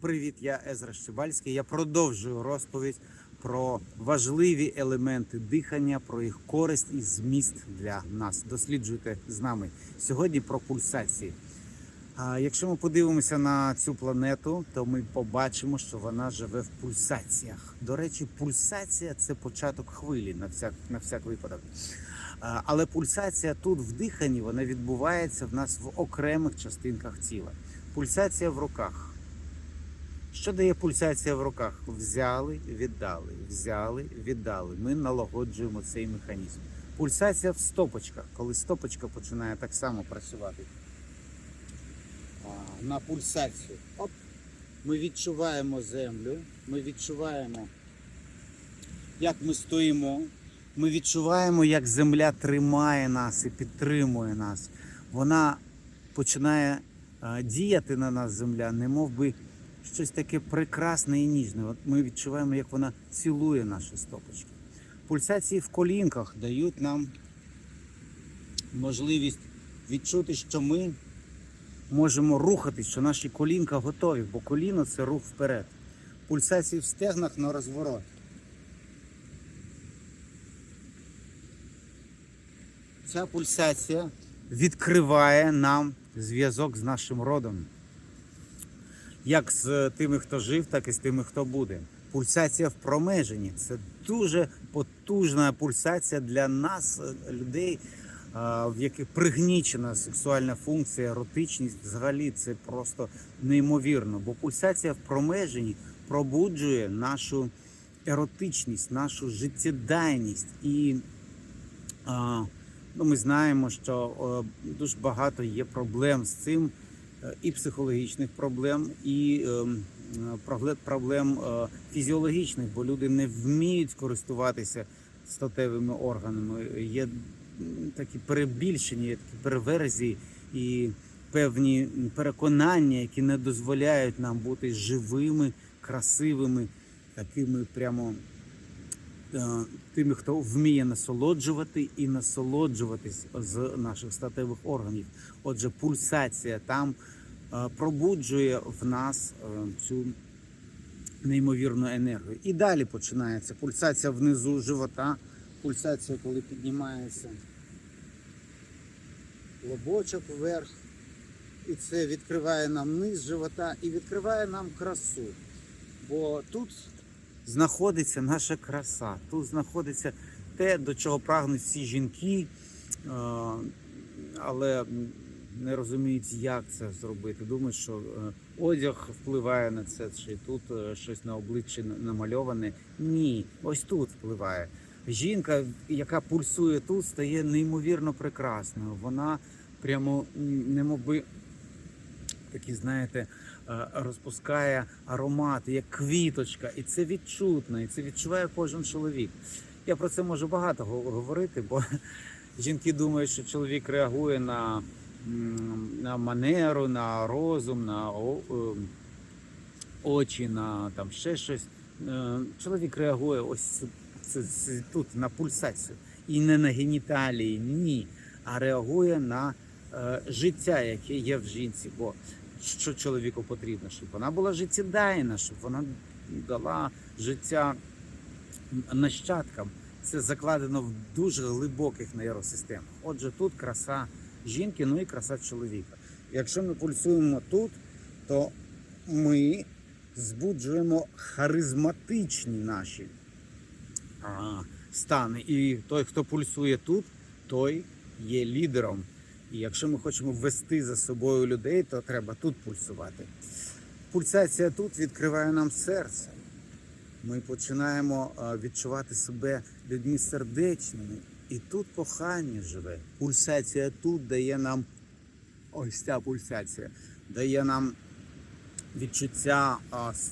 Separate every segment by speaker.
Speaker 1: Привіт, я Езра Щебальський. Я продовжую розповідь про важливі елементи дихання, про їх користь і зміст для нас. Досліджуйте з нами сьогодні про пульсації. А Якщо ми подивимося на цю планету, то ми побачимо, що вона живе в пульсаціях. До речі, пульсація це початок хвилі на всяк, на всяк випадок. Але пульсація тут в диханні вона відбувається в нас в окремих частинках тіла. Пульсація в руках. Що дає пульсація в руках? Взяли, віддали, взяли, віддали. Ми налагоджуємо цей механізм. Пульсація в стопочках, коли стопочка починає так само працювати. На пульсацію. Оп. Ми відчуваємо землю, ми відчуваємо, як ми стоїмо. Ми відчуваємо, як земля тримає нас і підтримує нас. Вона починає діяти на нас, земля, немов би щось таке прекрасне і ніжне. От ми відчуваємо, як вона цілує наші стопочки. Пульсації в колінках дають нам можливість відчути, що ми можемо рухатись, що наші колінка готові, бо коліно це рух вперед. Пульсації в стегнах на розворот. Ця пульсація відкриває нам зв'язок з нашим родом. Як з тими, хто жив, так і з тими, хто буде. Пульсація в промеженні це дуже потужна пульсація для нас, е, людей, в яких пригнічена сексуальна функція, еротичність. Взагалі це просто неймовірно. Бо пульсація в промеженні пробуджує нашу еротичність, нашу життєдайність. І ну, ми знаємо, що е, дуже багато є проблем з цим е, і психологічних проблем, і е, проблем, е, фізіологічних, бо люди не вміють користуватися статевими органами. Є такі перебільшення, є такі переверзії і певні переконання, які не дозволяють нам бути живими, красивими, такими прямо тими, хто вміє насолоджувати і насолоджуватись з наших статевих органів. Отже, пульсація там е, пробуджує в нас е, цю неймовірну енергію. І далі починається пульсація внизу живота, пульсація, коли піднімається лобочок вверх. І це відкриває нам низ живота і відкриває нам красу. Бо тут знаходиться наша краса, тут знаходиться те, до чого прагнуть всі жінки, е, але не розуміють, як це зробити. Думають, що е, одяг впливає на це, чи тут е, щось на обличчі намальоване. Ні, ось тут впливає. Жінка, яка пульсує тут, стає неймовірно прекрасною. Вона прямо немоби такі, знаєте, розпускає аромати, як квіточка, і це відчутно, і це відчуває кожен чоловік. Я про це можу багато говорити, бо жінки думають, що чоловік реагує на, на манеру, на розум, на ем, очі, на там ще щось. Е, Чоловік реагує ось це, це тут на пульсацію. І не на геніталії, ні, а реагує на е, життя, яке є в жінці. Бо що чоловіку потрібно, щоб вона була життєдайна, щоб вона дала життя нащадкам. Це закладено в дуже глибоких нейросистемах. Отже, тут краса жінки, ну і краса чоловіка. Якщо ми пульсуємо тут, то ми збуджуємо харизматичні наші а, стани. І той, хто пульсує тут, той є лідером. І якщо ми хочемо ввести за собою людей, то треба тут пульсувати. Пульсація тут відкриває нам серце. Ми починаємо відчувати себе людьми сердечними. І тут кохання живе. Пульсація тут дає нам ось ця пульсація, дає нам відчуття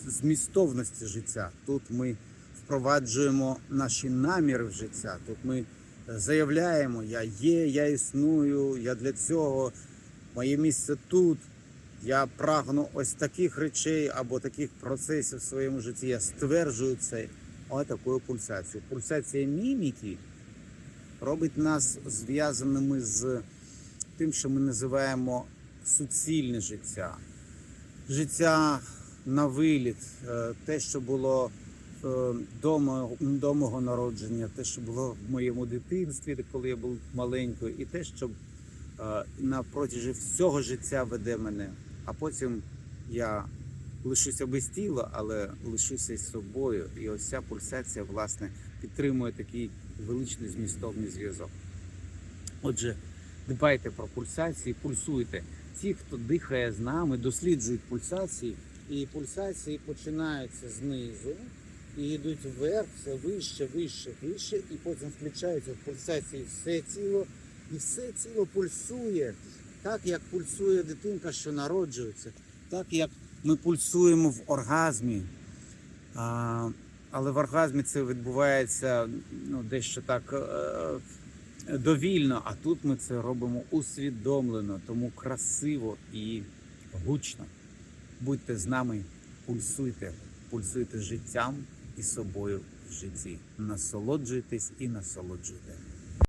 Speaker 1: змістовності життя. Тут ми впроваджуємо наші наміри в життя. Тут ми е, заявляємо: я є, я існую, я для цього, моє місце тут. Я прагну ось таких речей або таких процесів в своєму житті. Я стверджую це отакою пульсацією. Пульсація міміки робить нас зв'язаними з тим, що ми називаємо суцільне життя. Життя на виліт, е, те, що було до, мо- до мого народження, те, що було в моєму дитинстві, коли я був маленькою, і те, що е, на протязі всього життя веде мене. А потім я лишуся без тіла, але лишуся із собою. І ось ця пульсація, власне, підтримує такий величний змістовний зв'язок. Отже, дбайте про пульсації, пульсуйте. Ті, хто дихає з нами, досліджують пульсації, і пульсації починаються знизу і йдуть вверх, все вище, вище, вище, і потім включаються в пульсації все тіло, і все тіло пульсує, так як пульсує дитинка, що народжується, так як ми пульсуємо в оргазмі. А, але в оргазмі це відбувається ну, дещо так е, довільно, а тут ми це робимо усвідомлено, тому красиво і гучно. Будьте з нами, пульсуйте, пульсуйте життям і собою в житті. Насолоджуйтесь і насолоджуйте.